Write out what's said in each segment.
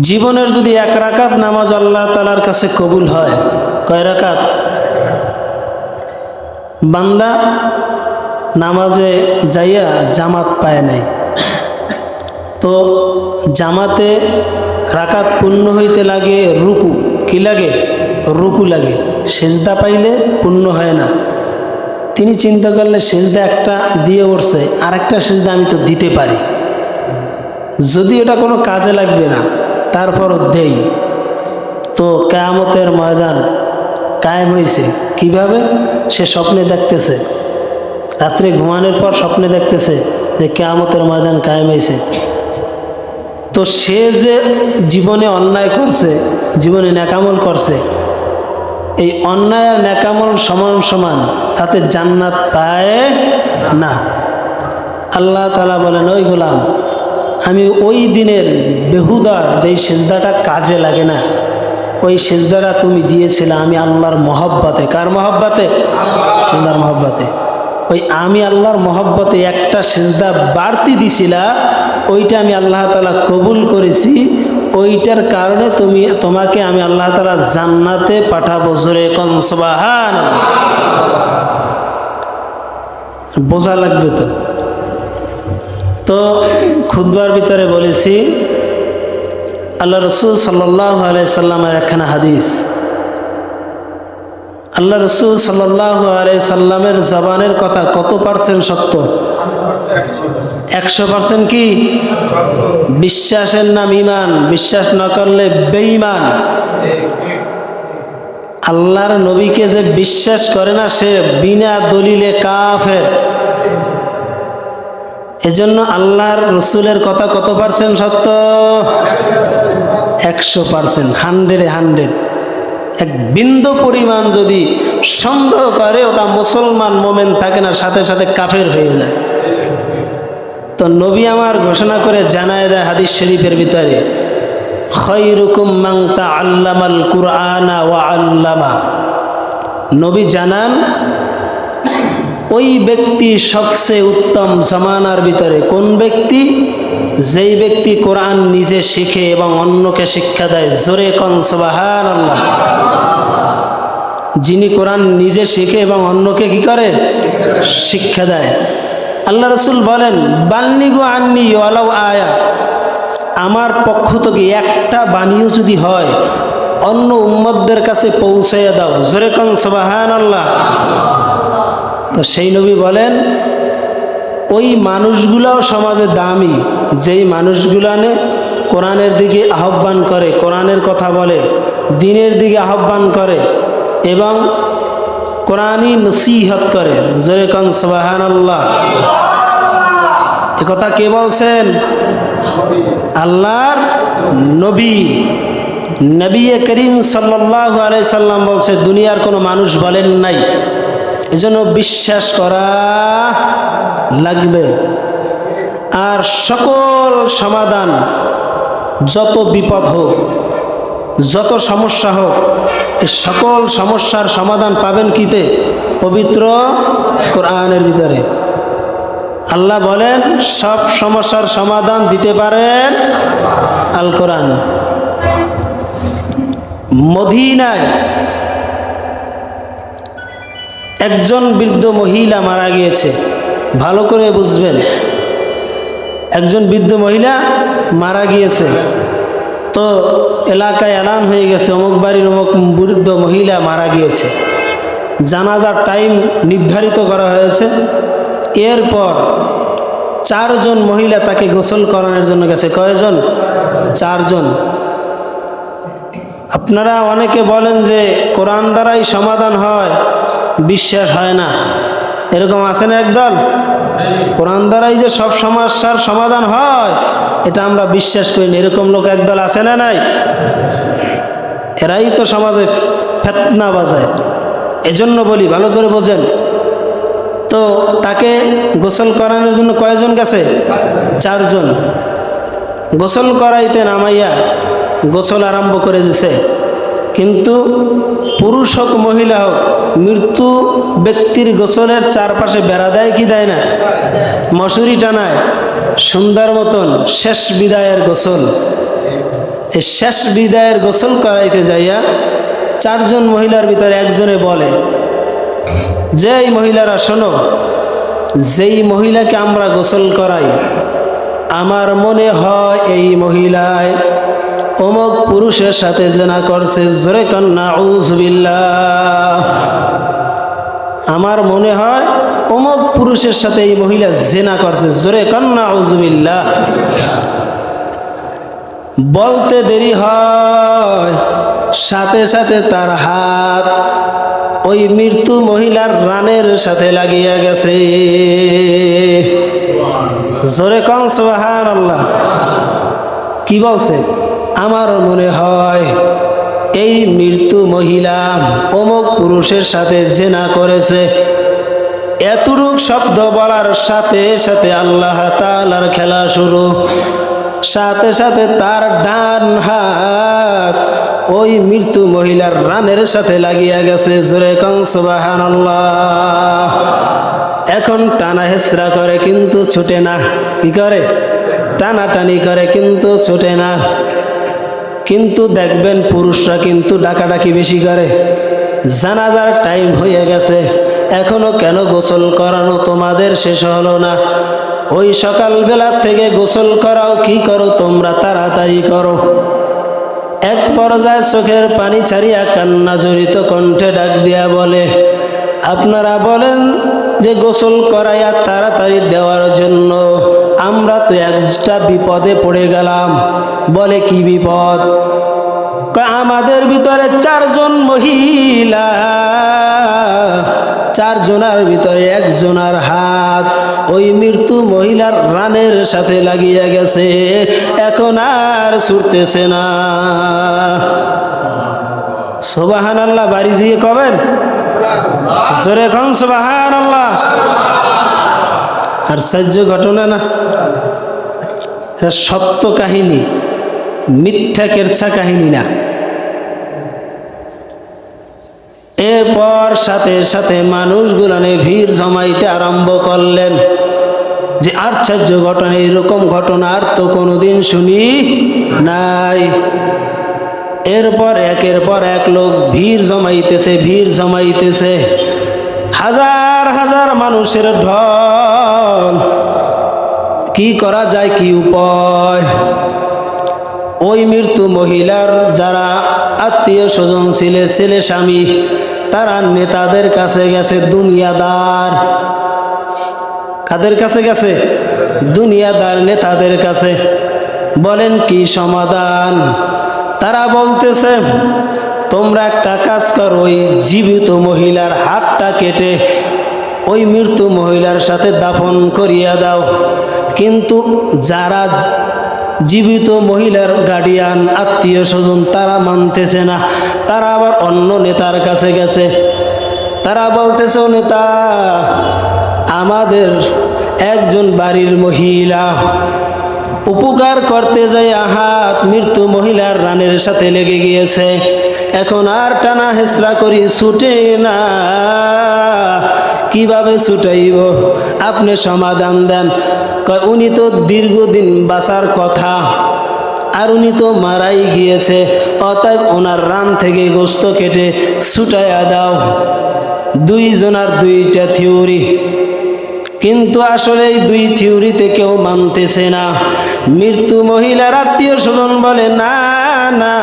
জীবনের যদি এক রাকাত নামাজ আল্লাহ তালার কাছে কবুল হয়, কয় রাকাত? বান্দা নামাজে যাইয়া জামাত পায় নাই। তো জামাতে রাকাত পূর্ণ হইতে লাগে রুকু। কি লাগে? রুকু লাগে। সেজদা পাইলে পূর্ণ হয় না। তিনি চিন্তা করলে সেজদা একটা দিয়ে উঠছে আর একটা সেজদা আমি তো দিতে পারি। যদি এটা কোনো কাজে লাগবে না তারপরও দেই। তো কেয়ামতের ময়দান কায়েম হয়েছে কীভাবে? সে স্বপ্নে দেখতেছে। রাত্রে ঘুমানোর পর স্বপ্নে দেখতেছে যে কেয়ামতের ময়দান কায়েম হয়েছে তো সে যে জীবনে অন্যায় করছে, জীবনে ন্যাকামল করছে, এই অন্যায় আর ন্যাকামল সমান সমান তাতে জান্নাত পায় না। আল্লাহ তালা বলেন, ওই গোলাম আমি ওই দিনের বেহুদা যেই সেজদাটা কাজে লাগে না, ওই সেজদাটা তুমি দিয়েছিলে আমি আল্লাহর মহব্বতে। কার মহব্বতে? আল্লাহর মহব্বতে। ওই আমি আল্লাহর মহব্বতে একটা সেজদা বাড়তি দিছিলা, ওইটা আমি আল্লাহ তালা কবুল করেছি, ওইটার কারণে তুমি, তোমাকে আমি আল্লাহ তালা জান্নাতে পাঠাবো জোরে কনসবাহান বোঝা লাগবে তো? তো খুদবার ভিতরে বলেছি, আল্লাহ রসুল সাল্লাহ আলাইসাল্লামের একখানা হাদিস। আল্লাহ রসুল সাল্লাহ সাল্লামের জবানের কথা কত পার্সেন্ট সত্য? একশো পার্সেন্ট কি? বিশ্বাসের নাম ইমান বিশ্বাস না করলে বেঈমান। আল্লাহর নবীকে যে বিশ্বাস করে না, সে বিনা দলিলে কাফের। এজন্য আল্লাহর রসুলের কথা কত পার্সেন্ট সত্য? একশো পার্সেন্ট, হান্ড্রেডে হান্ড্রেড। এক বিন্দু পরিমাণ যদি সন্দেহ করে, ওটা মুসলমান মোমেন থাকে না, সাথে সাথে কাফের হয়ে যায়। তো নবী আমার ঘোষণা করে জানায় দেয় হাদিস শরীফের ভিতরে, খৈরুকুম মাংতা আল্লামাল কুরআনা ওয়া আল্লামা। নবী জানান ওই ব্যক্তি সবচেয়ে উত্তম জামানার ভিতরে কোন ব্যক্তি? যেই ব্যক্তি কোরআন নিজে শিখে এবং অন্যকে শিক্ষা দেয়। জোরে কন সবাহান আল্লাহ যিনি কোরআন নিজে শিখে এবং অন্যকে কি করে? শিক্ষা দেয়। আল্লাহ রসুল বলেন, বাল্লিগু আন্নি ওয়ালাউ আয়া। আমার পক্ষ থেকে একটা বাণীও যদি হয়, অন্য উম্মতদের কাছে পৌঁছাইয়া দাও। জোরে কন সবাহান আল্লাহ তো সেই নবী বলেন, ওই মানুষগুলাও সমাজে দামি, যেই মানুষগুলানে কোরআনের দিকে আহ্বান করে, কোরআনের কথা বলে, দিনের দিকে আহ্বান করে এবং কোরআনই নসিহত করে। জোরে কন সবাহান আল্লাহ কথা কে বলছেন? আল্লাহর নবী। নবী করিম সাল্লাহ আলাই সাল্লাম বলছে, দুনিয়ার কোনো মানুষ বলেন নাই এজন্য বিশ্বাস করা লাগবে। আর সকল সমাধান যত বিপদ হোক, যত সমস্যা হোক এই সকল সমস্যার সমাধান পাবেন কিতে? পবিত্র কোরআনের ভিতরে। আল্লাহ বলেন, সব সমস্যার সমাধান দিতে পারেন আল কোরআন মদিনায় একজন বৃদ্ধ মহিলা মারা গিয়েছে। ভালো করে বুঝবেন। একজন বৃদ্ধ মহিলা মারা গিয়েছে। তো এলাকায় এলান হয়ে গেছে, অমুক বাড়ির অমুক বৃদ্ধ মহিলা মারা গিয়েছে। জানাজার টাইম নির্ধারিত করা হয়েছে। এরপর চারজন মহিলা তাকে গোসল করানোর জন্য গেছে। কয়জন? চারজন। আপনারা অনেকে বলেন যে কোরআন দ্বারাই সমাধান হয় বিশ্বাস হয় না। এরকম আছে না একদল? কোরআন দ্বারাই যে সব সমস্যার সমাধান হয়, এটা আমরা বিশ্বাস করি না। এরকম লোক একদল আছে না নাই? এরাই তো সমাজে ফেতনা বাজায়। এজন্য বলি, ভালো করে বোঝেন। তো তাকে গোসল করানোর জন্য কয়জন গেছে? চারজন। গোসল করাইতে নামাইয়া গোসল আরম্ভ করে দিছে। কিন্তু পুরুষ হোক, মহিলা হোক, মৃত্যু ব্যক্তির গোসলের চারপাশে বেড়া দেয় কি দেয় না? মশুরি টানায়। সুন্দর মতন শেষ বিদায়ের গোসল। এই শেষ বিদায়ের গোসল করাইতে যাইয়া চারজন মহিলার ভিতরে একজনে বলে, যে এই মহিলারা শোনো, যেই মহিলাকে আমরা গোসল করাই আমার মনে হয় এই মহিলায় অমুক পুরুষের সাথে জেনা করছে। জোরে কন্যা উজবিল্লাহ আমার মনে হয় অমুক পুরুষের সাথে এই মহিলা জেনা করছে। জোরে কন্যা উজবিল্লাহ বলতে দেরি হয়, সাথে সাথে তার হাত ওই মৃত্যু মহিলার রানের সাথে লাগিয়া গেছে। জোরে কন সোহান আল্লাহ কি বলছে? আমার মনে হয় এই মৃত্যু মহিলা অমুক পুরুষের সাথে জেনা করেছে। এতটুক শব্দ বলার সাথে সাথে আল্লাহ তালার খেলা শুরু। সাথে সাথে তার ডান হাত ওই মৃত্যু মহিলার রানের সাথে লাগিয়া গেছে। জোরে কনসবাহান এখন টানা হেসরা করে কিন্তু ছুটে না। কি করে? টানাটানি করে কিন্তু ছুটে না। কিন্তু দেখবেন পুরুষরা কিন্তু ডাকাডাকি বেশি করে। জানাজার টাইম হয়ে গেছে। এখনও কেন গোসল করানো তোমাদের শেষ হলো না? ওই সকালবেলা থেকে গোসল করাও কি করো তোমরা তাড়াতাড়ি করো। এক পর্যায়ে চোখের পানি ছাড়িয়া কান্না জড়িত কণ্ঠে ডাক দিয়া বলে, আপনারা বলেন যে গোসল করাইয়া তাড়াতাড়ি দেওয়ার জন্য আমরা তো একটা বিপদে পড়ে গেলাম। বলে কি বিপদ? আমাদের ভিতরে চারজন মহিলা। চারজনার ভিতরে একজনার হাত। ওই মৃত্যু মহিলার রানের সাথে লাগিয়া গেছে। এখন আর ছুটতেছে না। সোবাহান আল্লাহ বাড়ি যেয়ে কবেন? জোরে আল্লাহ আর সাহ্য ঘটনা না? এটা সত্য কাহিনী, মিথ্যা কেরছা কাহিনী না। এরপর সাথে সাথে মানুষগুলানে ভিড় জমাইতে আরম্ভ করলেন যে আশ্চর্য ঘটনা, এরকম ঘটনা আর তো কোনোদিন শুনি নাই। এরপর একের পর এক লোক ভিড় জমাইতেছে ভিড় জমাইতেছে। হাজার হাজার মানুষের ঢল। কি করা যায়, কি উপায়? ওই মৃত্যু মহিলার যারা আত্মীয় স্বজন ছিলে, ছেলে স্বামী, তারা নেতাদের কাছে গেছে, দুনিয়াদার। কাদের কাছে গেছে? দুনিয়াদার নেতাদের কাছে। বলেন কি সমাধান? তারা বলতেছে, তোমরা একটা কাজ করো, ওই জীবিত মহিলার হাতটা কেটে ওই মৃত্যু মহিলার সাথে দাফন করিয়া দাও। কিন্তু যারা জীবিত মহিলার গার্ডিয়ান, আত্মীয় স্বজন, তারা মানতেছে না। তারা আবার অন্য নেতার কাছে গেছে। তারা বলতেছে, "ও নেতা, আমাদের একজন বাড়ির মহিলা উপকার করতে যাই আহাত মৃত্যু মহিলার রানের সাথে লেগে গিয়েছে। এখন আর টানা হেসরা করি ছুটে না। কীভাবে ছুটাইব? আপনি সমাধান দেন। উনি তো দীর্ঘদিন বাঁচার কথা। আর উনি তো মারাই গিয়েছে। অতএব ওনার রান থেকে গোস্ত কেটে ছুটাইয়া দাও। দুইজনার দুইটা থিওরি। কিন্তু আসলে দুই থিওরিতে কেউ মানতেছে না। মৃত্যু মহিলার আত্মীয় স্বজন বলে, না না,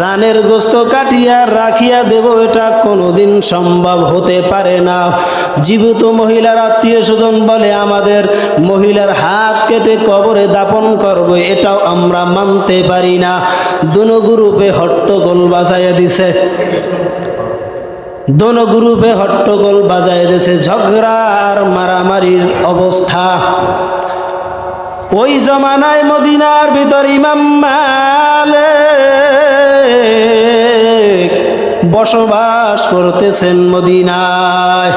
রানের গোস্ত কাটিয়া রাখিয়া দেব, এটা কোনোদিন সম্ভব হতে পারে না। জীবিত মহিলার আত্মীয় স্বজন বলে, আমাদের মহিলার হাত কেটে কবরে দাপন করব, এটাও আমরা মানতে পারি না। দুনো গ্রুপে হট্টগোল বাজাইয়া দিছে। দোনো গ্রুপে হট্টগোল বাজায় দিয়েছে ঝগড়া আর মারামারির অবস্থা। ওই জমানায় মদিনার ভিতর ইমাম মালিক বসবাস করতেছেন মদিনায়।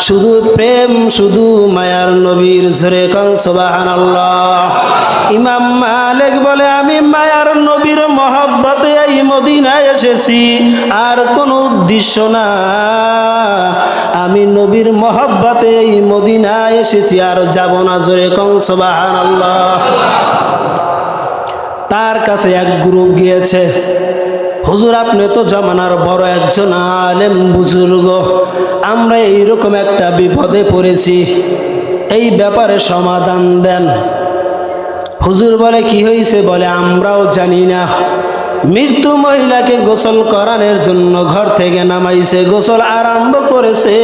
শুধু প্রেম, শুধু মায়ার নবীর ঝরে কনসবাহান ইমাম মালিক বলে, আমি মায়ার নবীর মহব্বতে এই মদিনায় এসেছি, আর কোনো উদ্দেশ্য না। আমি নবীর মহব্বতে এই এসেছি আর যাব না জোরে কনসবাহান আল্লাহ তার কাছে এক গ্রুপ গিয়েছে। হুজুর, আপনি তো জমানার বড় একজন আলেম বুজুর্গ, আমরা এইরকম একটা বিপদে পড়েছি। এই ব্যাপারে সমাধান দেন। হুজুর বলে, কি হয়েছে বলে, আমরাও জানি না। মৃত্যু মহিলাকে গোসল করানোর জন্য ঘর থেকে নামাইছে, গোসল আরম্ভ করেছে।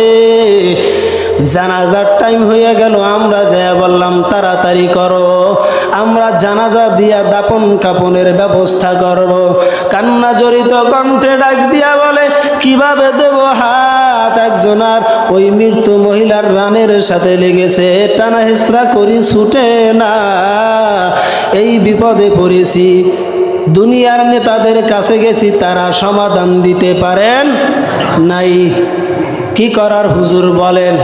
জানাজার টাইম হয়ে গেল, আমরা যা বললাম, তাড়াতাড়ি করো। আমরা জানাজা দিয়া দাপন কাপনের ব্যবস্থা করব। কান্না জড়িত কণ্ঠে ডাক দিয়া বলে, কীভাবে দেব হাত? একজনার ওই মৃত্যু মহিলার রানের সাথে লেগেছে, টানা হেস্ত্রা করি ছুটে না। এই বিপদে পড়েছি। দুনিয়ার নেতাদের কাছে গেছি, তারা সমাধান দিতে পারেন নাই। কি করার হুজুর বলেন?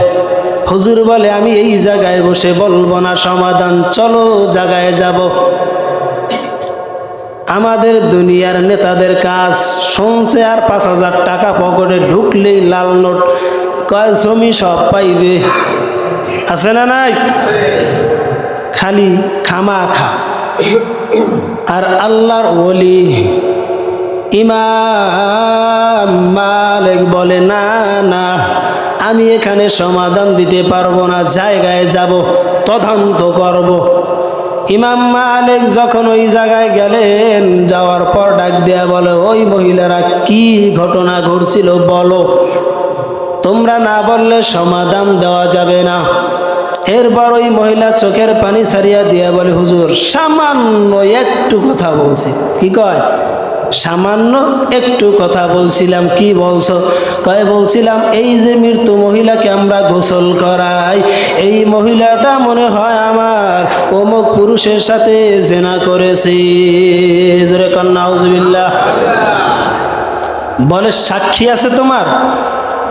হুজুর বলে, আমি এই জায়গায় বসে বলব না, সমাধান, চলো জায়গায় যাব। আমাদের দুনিয়ার নেতাদের কাজ শুনছে আর পাঁচ হাজার টাকা পকেটে ঢুকলেই লাল নোট। কয়, জমি সব পাইবে। আছে না নাই? খালি খামা খা। আর আল্লাহর ওলি ইমাম মালিক বলে, না না। আমি এখানে সমাধান দিতে পারব না, জায়গায় যাব, তদন্ত করব। ইমাম মালিক যখন ওই জায়গায় গেলেন, যাওয়ার পর ডাক দেয়া বলে, ওই মহিলারা কি ঘটনা ঘটছিল বলো? তোমরা না বললে সমাধান দেওয়া যাবে না। এরপর ওই মহিলা চোখের পানি সারিয়া দিয়া বলে, হুজুর, সামান্য একটু কথা বলছি। কি কয়? সামান্য একটু কথা বলছিলাম, কি বলছো? কয় বলছিলাম, এই যে মৃত্যু মহিলাকে আমরা গোসল করাই, এই মহিলাটা মনে হয় আমার অমুক পুরুষের সাথে জেনা করেছি। জোরে কন্যা হুজবিল্লা বলে, সাক্ষী আছে তোমার?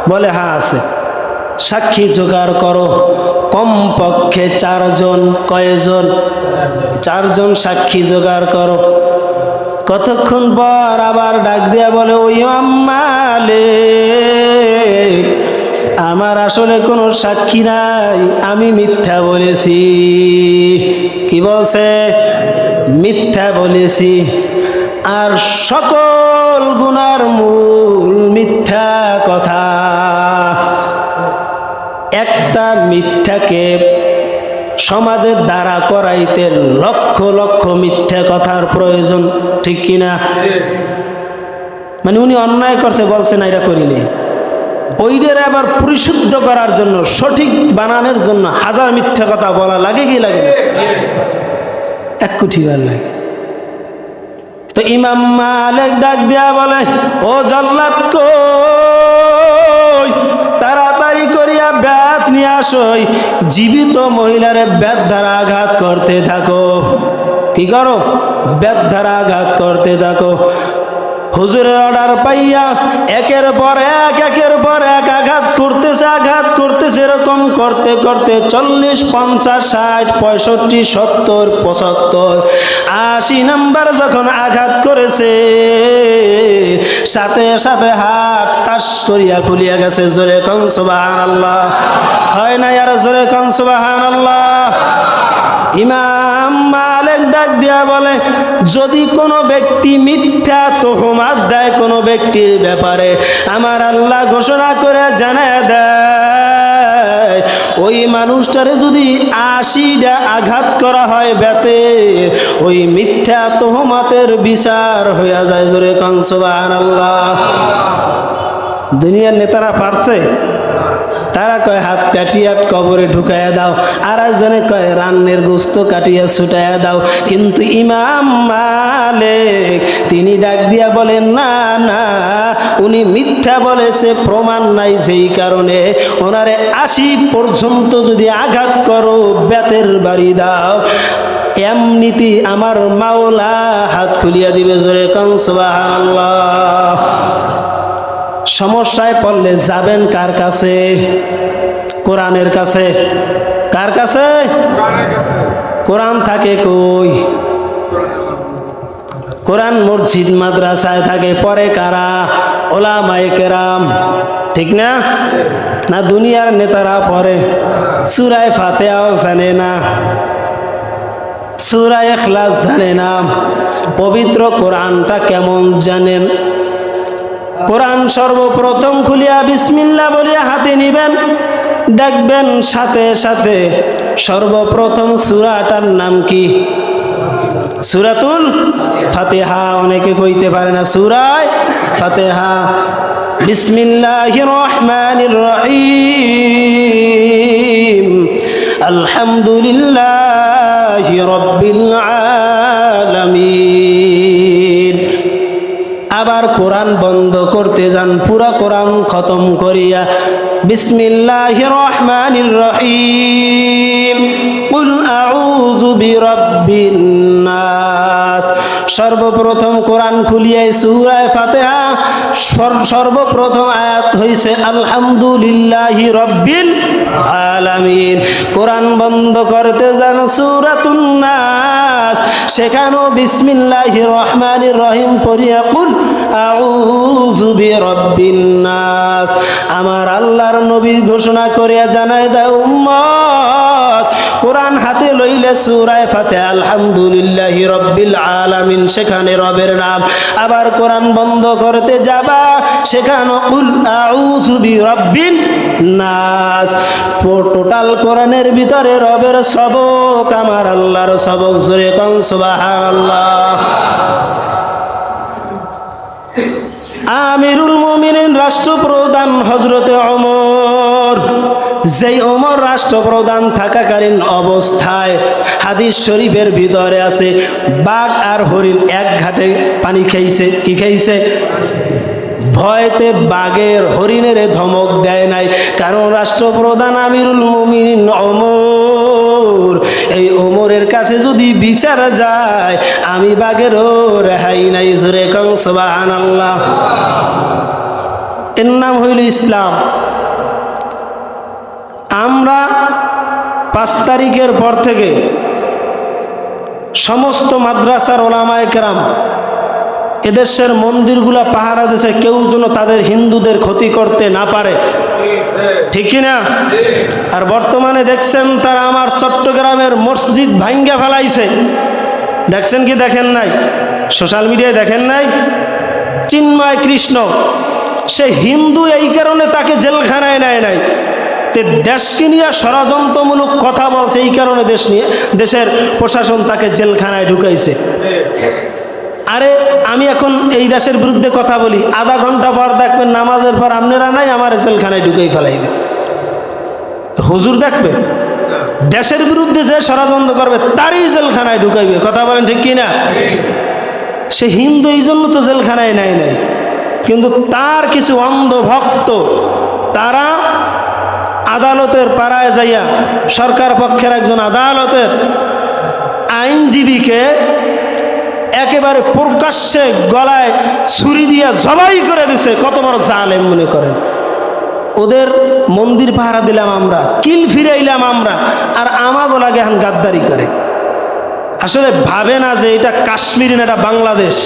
বলে হ্যাঁ আছে। সাক্ষী জোগাড় করো। কমপক্ষে চারজন, কয়জন? চারজন সাক্ষী জোগাড় করো। কতক্ষণ পর আবার ডাক দিয়া বলে, ওই মালে আমার আসলে কোনো সাক্ষী নাই, আমি মিথ্যা বলেছি। কি বলছে? মিথ্যা বলেছি। আর সকল গুনার মূল মিথ্যা কথা। একটা মিথ্যাকে সমাজের দ্বারা করাইতে লক্ষ লক্ষ মিথ্যা কথার প্রয়োজন, ঠিক কিনা মানে উনি অন্যায় করছে, বলছে না, এটা করিনি। ওইটার আবার পরিশুদ্ধ করার জন্য, সঠিক বানানোর জন্য হাজার মিথ্যা কথা বলা লাগে কি লাগে এক কোটি বার লাগে। তো ইমাম মালিক ডাক দিয়া বলে, ও জল্লাদ কই নিয়ে আসই। জীবিত মহিলার ব্যাত দ্বারা আঘাত করতে থাকো। কি করো? ব্যাত দ্বারা আঘাত করতে থাকো। হুজুরের অর্ডার পাইয়া একের পর এক, একের পর এক আঘাত করতেছে আঘাত করতেছে, এরকম করতে করতে চল্লিশ, পঞ্চাশ, ষাট, পঁয়ষট্টি, সত্তর, পঁচাত্তর, আশি নাম্বার যখন আঘাত করেছে, সাথে সাথে হাত তাস করিয়া খুলিয়া গেছে, জোরে কনসবাহান আল্লাহ হয় না আর জোরে কনসবাহান আল্লাহ ইমাম ডাক দিয়া বলে, যদি কোনো ব্যক্তি মিথ্যা তোহমাত দেয় কোনো ব্যক্তির ব্যাপারে, আমার আল্লাহ ঘোষণা করে জানায় দেয়, ওই মানুষটারে যদি আশিটা আঘাত করা হয় ব্যাতে, ওই মিথ্যা তোহমাতের বিচার হইয়া যায়। জোরে কনসবান আল্লাহ দুনিয়ার নেতারা পারছে? তারা কয়, হাত কাটিয়া কবরে ঢুকাইয়া দাও। আর একজনে কয়, রান্নের গোস্ত কাটিয়া ছুটাইয়া দাও। কিন্তু ইমাম মালিক, তিনি ডাক দিয়া বলেন, না না। উনি মিথ্যা বলেছে, প্রমাণ নাই যেই কারণে। ওনারে আশি পর্যন্ত যদি আঘাত করো, বেতের বাড়ি দাও। এমনিতি আমার মাওলা হাত খুলিয়া দিবে জোরে কনসবাহ সমস্যায় পড়লে যাবেন কার কাছে? কোরআনের কাছে। কার কাছে? কোরআন থাকে কই? কোরআন মসজিদ, মাদ্রাসায় থাকে। পরে কারা? ওলামায়ে কেরাম। ঠিক না? না দুনিয়ার নেতারা পরে সুরায় ফাতেয়াও জানে না। সুরা এখলাস জানে না। পবিত্র কোরআনটা কেমন জানেন? কোরআন সর্বপ্রথম খুলিয়া বিসমিল্লা বলিয়া হাতে নিবেন। দেখবেন সাথে সাথে সর্বপ্রথম সুরাটার নাম কি? সুরাতুল ফাতেহা। অনেকে কইতে পারে না সুরায় ফাতেহা। বিসমিল্লাহ রহমান রহিম। আলহামদুলিল্লাহ রব্বিল আবার কোরআন বন্ধ করতে যান, পুরা কোরআন খতম করিয়া বিসমিল্লাহ রহমান সর্বপ্রথম কোরআন খুলিয়াই সূরায়ে ফাতিহা, সর- সর্বপ্রথম আয়াত হইছে, আলহামদুলিল্লাহি রব্বিল আলামিন। কোরআন বন্ধ করতে যান সূরাতুন সেখানেও বিসমিল্লাহ রহমান রহিম পড়িয়া কুল আমার আল্লাহর নবী ঘোষণা করিয়া জানাই দাও উম্মত! কোরআন হাতে লইলে সূরায়ে ফাতিহা আলহামদুলিল্লাহি রব্বিল আলামিন, সেখানে রবের নাম। আবার কোরআন বন্ধ করতে যাবা, সেখানে কুল আউযু বিরাব্বিন নাস। টোটাল কোরআনের ভিতরে রবের সবক, আমার আল্লাহর সবক, জোরে কন সুবহানাল্লাহ। আমিরুল মুমিনিন, রাষ্ট্রপ্রধান হজরতে অমর যেই অমর রাষ্ট্রপ্রধান থাকাকালীন অবস্থায় হাদিস শরীফের ভিতরে আছে, বাঘ আর হরিণ এক ঘাটে পানি খেয়েছে, কি খেয়েছে? ভয়তে বাঘের হরিণের ধমক দেয় নাই, কারণ রাষ্ট্রপ্রধান আমিরুল মুমিন অমর এই ওমরের কাছে যদি বিচার যায়, আমি বাঘেরও রেহাই নাই, জোরে আল্লাহ এর নাম হইল ইসলাম। আমরা পাঁচ তারিখের পর থেকে সমস্ত মাদ্রাসার ওলামায় কেরাম এদেশের মন্দিরগুলা পাহারা দেশে কেউ যেন তাদের হিন্দুদের ক্ষতি করতে না পারে। ঠিক কি না? আর বর্তমানে দেখছেন তারা আমার চট্টগ্রামের মসজিদ ভাঙ্গা ফেলাইছে। দেখছেন কি দেখেন নাই? সোশ্যাল মিডিয়ায় দেখেন নাই? চিন্ময় কৃষ্ণ, সে হিন্দু এই কারণে তাকে জেলখানায় নেয় নাই। তে দেশকে নিয়ে ষড়যন্ত্রমূলক কথা বলছে এই কারণে দেশ নিয়ে, দেশের প্রশাসন তাকে জেলখানায় ঢুকাইছে। আরে, আমি এখন এই দেশের বিরুদ্ধে কথা বলি, আধা ঘণ্টা পর দেখবেন নামাজের পর আপনারা নাই আমার জেলখানায় ঢুকেই ফেলাইবে। হুজুর দেখবে, দেশের বিরুদ্ধে যে ষড়যন্ত্র করবে, তারই জেলখানায় ঢুকাইবে। কথা বলেন ঠিক কিনা? সে হিন্দু এই জন্য তো জেলখানায় নেয় নাই। কিন্তু তার কিছু অন্ধ ভক্ত, তারা আদালতের পাড়ায় যাইয়া সরকার পক্ষের একজন আদালতের আইনজীবীকে একেবারে প্রকাশ্যে গলায় ছুরি দিয়া জবাই করে দিছে। কত বড় জালেম মনে করেন। ওদের মন্দির পাহারা দিলাম আমরা, কিল ফিরাইলাম আমরা, আর আমাগো লাগে এখন গাদ্দারি করে। আসলে ভাবে না যে এটা কাশ্মীর না, এটা বাংলাদেশ।